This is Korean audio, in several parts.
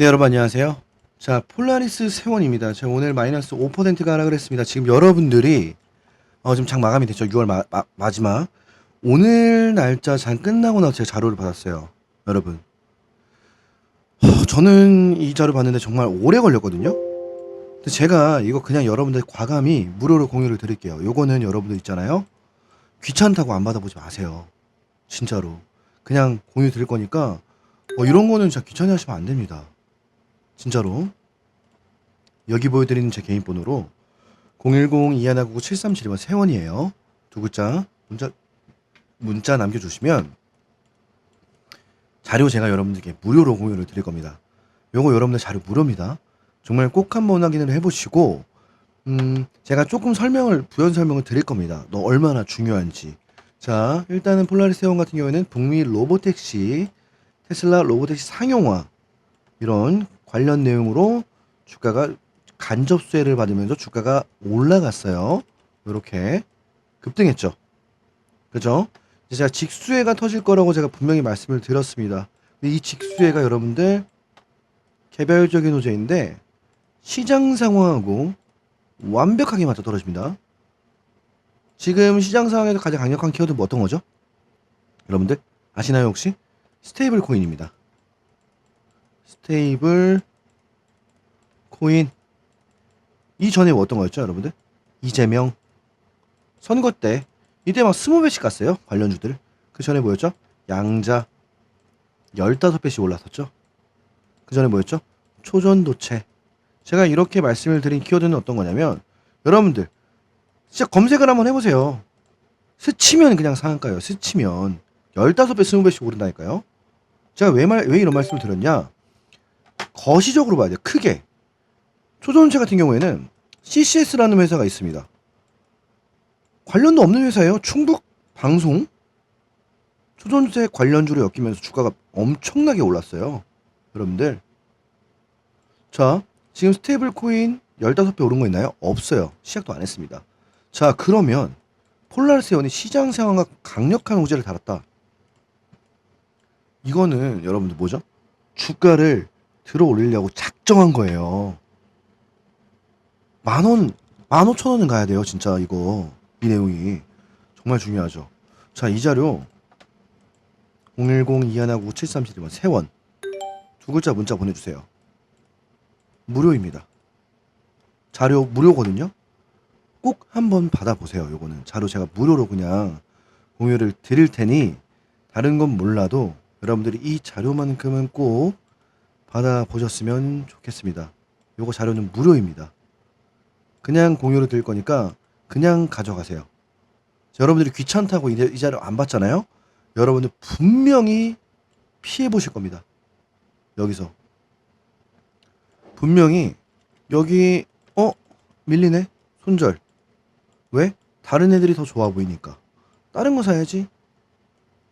네, 여러분 안녕하세요. 자, 폴라리스 세원입니다. 제가 오늘 마이너스 5%가 하라 그랬습니다. 지금 여러분들이 어, 지금 장 마감이 됐죠. 6월 마, 마, 마 지막. 오늘 날짜 장 끝나고 나서 제가 자료를 받았어요. 여러분. 어, 저는 이 자료 봤는데 정말 오래 걸렸거든요. 근데 제가 이거 그냥 여러분들 과감히 무료로 공유를 드릴게요. 요거는 여러분들 있잖아요. 귀찮다고 안 받아보지 마세요. 진짜로. 그냥 공유 드릴 거니까 어, 이런 거는 진짜 귀찮게 하시면 안 됩니다. 진짜로. 여기 보여드리는 제 개인 번호로 010-2199-7372번 세원이에요. 두 글자 문자 문자 남겨주시면 자료 제가 여러분들께 무료로 공유를 드릴 겁니다. 요거 여러분들 자료 무료입니다. 정말 꼭 한번 확인을 해보시고 음 제가 조금 설명을 부연 설명을 드릴 겁니다. 너 얼마나 중요한지. 자 일단은 폴라리스 세원 같은 경우에는 북미 로보택시 테슬라 로보택시 상용화 이런 관련 내용으로 주가가 간접 수혜를 받으면서 주가가 올라갔어요. 이렇게 급등했죠. 그죠? 제가 직수혜가 터질 거라고 제가 분명히 말씀을 드렸습니다. 이 직수혜가 여러분들 개별적인 호재인데 시장 상황하고 완벽하게 맞아 떨어집니다. 지금 시장 상황에서 가장 강력한 키워드 뭐 어떤 거죠? 여러분들 아시나요 혹시? 스테이블 코인입니다. 스테이블 코인. 이전에 뭐 어떤 거였죠 여러분들? 이재명. 선거 때 이때 막 스무 배씩 갔어요 관련주들. 그 전에 뭐였죠? 양자. 15배씩 올랐었죠. 그 전에 뭐였죠? 초전도체. 제가 이렇게 말씀을 드린 키워드는 어떤 거냐면 여러분들 진짜 검색을 한번 해보세요. 스치면 그냥 상한가요 스치면. 15배 20배씩 오른다니까요. 제가 왜, 말, 왜 이런 말씀을 드렸냐 거시적으로 봐야 돼요 크게 초전체 같은 경우에는 CCS라는 회사가 있습니다. 관련도 없는 회사예요. 충북 방송 초전체 관련주로 엮이면서 주가가 엄청나게 올랐어요. 여러분들. 자, 지금 스테이블 코인 15배 오른 거 있나요? 없어요. 시작도 안 했습니다. 자, 그러면 폴라리스원이 시장 상황과 강력한 호재를 달았다. 이거는 여러분들 뭐죠? 주가를 들어 올리려고 작정한 거예요. 만 원, 만 오천 원은 가야 돼요, 진짜 이거. 이 내용이. 정말 중요하죠. 자, 이 자료. 010-2159-7371번 세원. 두 글자 문자 보내주세요. 무료입니다. 자료 무료거든요? 꼭 한번 받아보세요, 요거는. 자료 제가 무료로 그냥 공유를 드릴 테니, 다른 건 몰라도 여러분들이 이 자료만큼은 꼭 받아보셨으면 좋겠습니다. 요거 자료는 무료입니다. 그냥 공유를 드릴 거니까 그냥 가져가세요. 자, 여러분들이 귀찮다고 이, 이 자료 안 받잖아요. 여러분들 분명히 피해 보실 겁니다. 여기서 분명히 여기 어 밀리네 손절 왜 다른 애들이 더 좋아 보이니까 다른 거 사야지.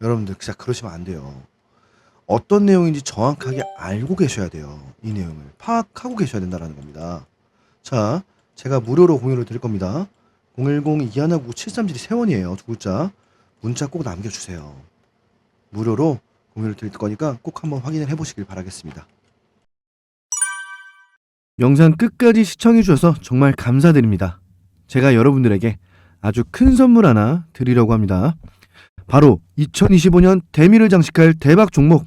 여러분들 진짜 그러시면 안 돼요. 어떤 내용인지 정확하게 알고 계셔야 돼요. 이 내용을 파악하고 계셔야 된다는 겁니다. 자, 제가 무료로 공유를 드릴 겁니다. 010-2159-7372 세원이에요. 두 글자. 문자 꼭 남겨주세요. 무료로 공유를 드릴 거니까 꼭 한번 확인을 해보시길 바라겠습니다. 영상 끝까지 시청해주셔서 정말 감사드립니다. 제가 여러분들에게 아주 큰 선물 하나 드리려고 합니다. 바로 2025년 대미를 장식할 대박 종목.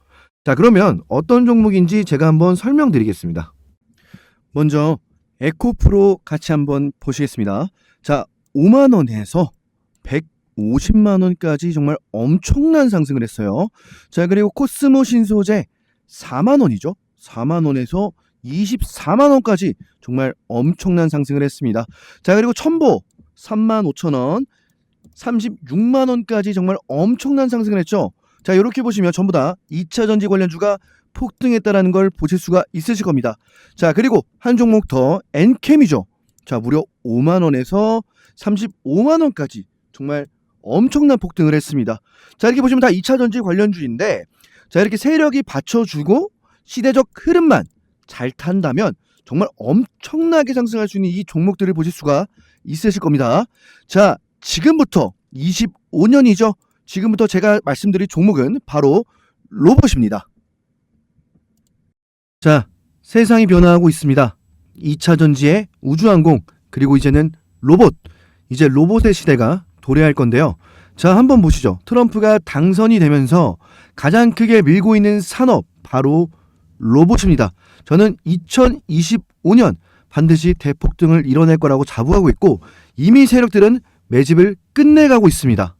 자, 그러면 어떤 종목인지 제가 한번 설명드리겠습니다. 먼저 에코프로 같이 한번 보시겠습니다. 자, 5만 원에서 150만 원까지 정말 엄청난 상승을 했어요. 자, 그리고 코스모 신소재 4만 원이죠. 4만 원에서 24만 원까지 정말 엄청난 상승을 했습니다. 자, 그리고 첨보 3만 5천 원, 36만 원까지 정말 엄청난 상승을 했죠. 자, 이렇게 보시면 전부 다 2차 전지 관련주가 폭등했다라는 걸 보실 수가 있으실 겁니다. 자, 그리고 한 종목 더 엔캠이죠. 자, 무려 5만 원에서 35만 원까지 정말 엄청난 폭등을 했습니다. 자, 이렇게 보시면 다 2차 전지 관련주인데 자, 이렇게 세력이 받쳐주고 시대적 흐름만 잘 탄다면 정말 엄청나게 상승할 수 있는 이 종목들을 보실 수가 있으실 겁니다. 자, 지금부터 25년이죠. 지금부터 제가 말씀드릴 종목은 바로 로봇입니다. 자, 세상이 변화하고 있습니다. 2차 전지의 우주항공, 그리고 이제는 로봇. 이제 로봇의 시대가 도래할 건데요. 자, 한번 보시죠. 트럼프가 당선이 되면서 가장 크게 밀고 있는 산업, 바로 로봇입니다. 저는 2025년 반드시 대폭등을 이뤄낼 거라고 자부하고 있고, 이미 세력들은 매집을 끝내가고 있습니다.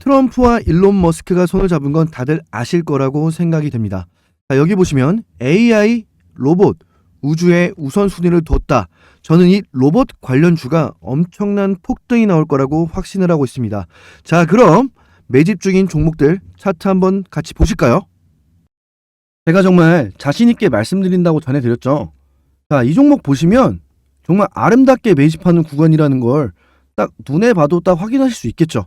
트럼프와 일론 머스크가 손을 잡은 건 다들 아실 거라고 생각이 됩니다. 자, 여기 보시면 AI, 로봇, 우주에 우선순위를 뒀다. 저는 이 로봇 관련주가 엄청난 폭등이 나올 거라고 확신을 하고 있습니다. 자, 그럼 매집 중인 종목들 차트 한번 같이 보실까요? 제가 정말 자신있게 말씀드린다고 전해드렸죠. 자, 이 종목 보시면 정말 아름답게 매집하는 구간이라는 걸 딱 눈에 봐도 딱 확인하실 수 있겠죠.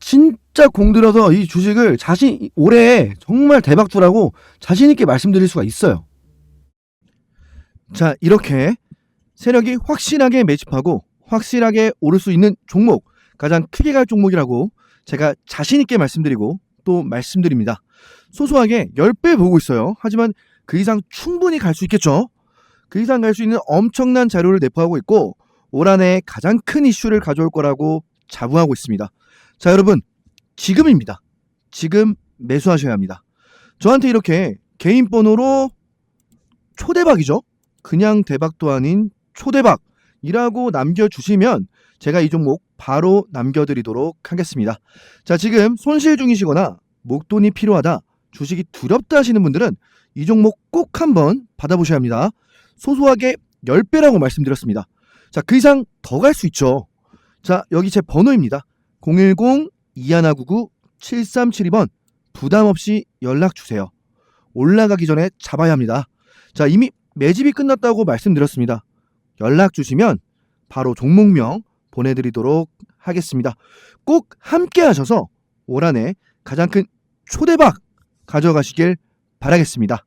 진짜 공들여서 이 주식을 자신 올해 정말 대박주라고 자신 있게 말씀드릴 수가 있어요. 자, 이렇게 세력이 확실하게 매집하고 확실하게 오를 수 있는 종목, 가장 크게 갈 종목이라고 제가 자신 있게 말씀드리고 또 말씀드립니다. 소소하게 10배 보고 있어요. 하지만 그 이상 충분히 갈 수 있겠죠. 그 이상 갈 수 있는 엄청난 자료를 내포하고 있고 올 한해 가장 큰 이슈를 가져올 거라고 자부하고 있습니다. 자, 여러분, 지금입니다. 지금 매수하셔야 합니다. 저한테 이렇게 개인 번호로 초대박이죠. 그냥 대박도 아닌 초대박이라고 남겨주시면 제가 이 종목 바로 남겨드리도록 하겠습니다. 자, 지금 손실 중이시거나 목돈이 필요하다, 주식이 두렵다 하시는 분들은 이 종목 꼭 한번 받아보셔야 합니다. 소소하게 10배라고 말씀드렸습니다. 자, 그 이상 더 갈 수 있죠. 자, 여기 제 번호입니다. 010-2199-7372번 부담 없이 연락 주세요. 올라가기 전에 잡아야 합니다. 자, 이미 매집이 끝났다고 말씀드렸습니다. 연락 주시면 바로 종목명 보내드리도록 하겠습니다. 꼭 함께 하셔서 올 한해 가장 큰 초대박 가져가시길 바라겠습니다.